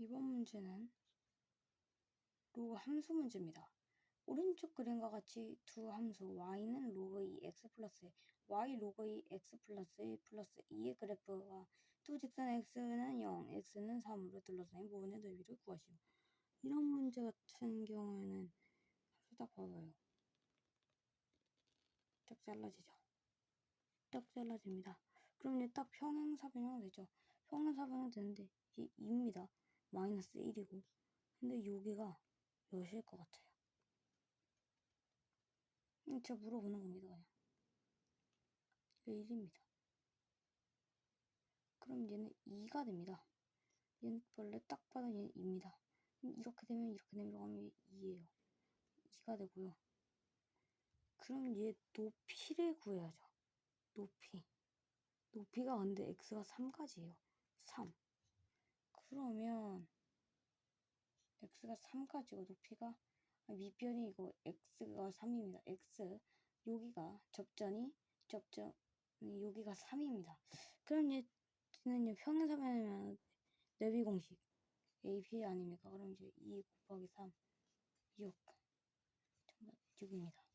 이번 문제는 로그 함수 문제입니다. 오른쪽 그림과 같이 두 함수 y는 로그 2x 플러스 y 로그 2x 플러스 1 플러스 2의 그래프와 두 직선 x는 0, x는 3으로 둘러싸인 부분의 넓이를 구하시오. 이런 문제 같은 경우에는 함수 딱 봐봐요. 딱 잘라지죠. 딱 잘라집니다. 그럼 이제 딱 평행사변형 되죠. 평행사변형 되는데 이게 2입니다. 마이너스 1이고. 근데 여기가 몇일 것 같아요? 음, 제가 물어보는 겁니다 그냥. 이게 1입니다. 그럼 얘는 2가 됩니다. 얘는 원래 딱 봐도 얘는 2입니다. 이렇게 되면 이렇게 되면 하면 2예요. 2가 되고요. 그럼 얘 높이를 구해야죠. 높이. 높이가 근데 x가 3까지예요. 3 그러면 x가 3까지고 높이가 아, 밑변이 이거 x가 3입니다. x 여기가 접전이 접전 여기가 3입니다. 그럼 얘는 평행사변이면 내비 공식 AP 아닙니까? 그럼 이제 2 곱하기 3 6 정답 6입니다.